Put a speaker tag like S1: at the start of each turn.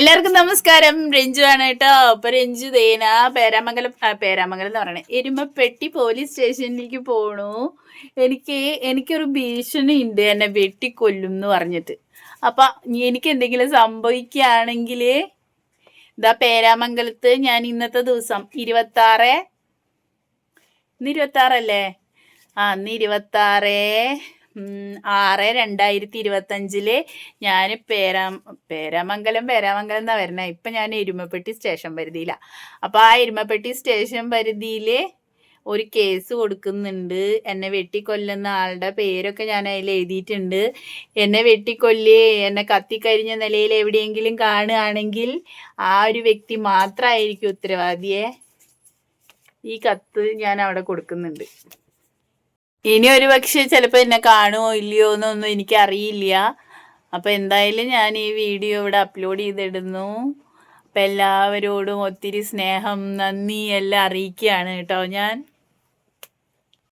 S1: എല്ലാവർക്കും നമസ്കാരം. രഞ്ജു ആണ് കേട്ടോ. അപ്പൊ രഞ്ജു ദേന പേരാമംഗലം പേരാമംഗലം എന്ന് പറയണേ. എരുമപ്പെട്ടി പോലീസ് സ്റ്റേഷനിലേക്ക് പോണു. എനിക്ക് എനിക്കൊരു ഭീഷണി ഉണ്ട് എന്നെ വെട്ടിക്കൊല്ലും എന്ന് പറഞ്ഞിട്ട്. അപ്പൊ എനിക്ക് എന്തെങ്കിലും സംഭവിക്കുകയാണെങ്കിൽ ഇതാ പേരാമംഗലത്ത് ഞാൻ ഇന്നത്തെ ദിവസം ഇരുപത്തി ആറ് ഇന്ന് ഇരുപത്തി ആറല്ലേ ആ ഇന്ന് ഇരുപത്താറ് ഉം, ആറ് രണ്ടായിരത്തി ഇരുപത്തഞ്ചിൽ ഞാൻ പേരാ പേരാമംഗലം പേരാമംഗലം എന്നാ വരണേ ഇപ്പൊ ഞാൻ എരുമപ്പെട്ടി സ്റ്റേഷൻ പരിധിയിലാണ് അപ്പൊ ആ എരുമപ്പെട്ടി സ്റ്റേഷൻ പരിധിയിൽ ഒരു കേസ് കൊടുക്കുന്നുണ്ട്. എന്നെ വെട്ടിക്കൊല്ലുന്ന ആളുടെ പേരൊക്കെ ഞാൻ അതിൽ എഴുതിയിട്ടുണ്ട്. എന്നെ വെട്ടിക്കൊല്ലി എന്നെ കത്തിക്കരിഞ്ഞ നിലയിൽ എവിടെയെങ്കിലും കാണുകയാണെങ്കിൽ ആ ഒരു വ്യക്തി മാത്രമായിരിക്കും ഉത്തരവാദിയെ. ഈ കത്ത് ഞാൻ അവിടെ കൊടുക്കുന്നുണ്ട്. ഇനി ഒരു പക്ഷെ ചിലപ്പോൾ എന്നെ കാണുമോ ഇല്ലയോ എന്നൊന്നും എനിക്ക് അറിയില്ല അപ്പോൾ എന്തായാലും ഞാൻ ഈ വീഡിയോ ഇവിടെ അപ്ലോഡ് ചെയ്തിടുന്നു. അപ്പം എല്ലാവരോടും ഒത്തിരി സ്നേഹം നന്ദി എല്ലാം അറിയിക്കുകയാണ് കേട്ടോ ഞാൻ.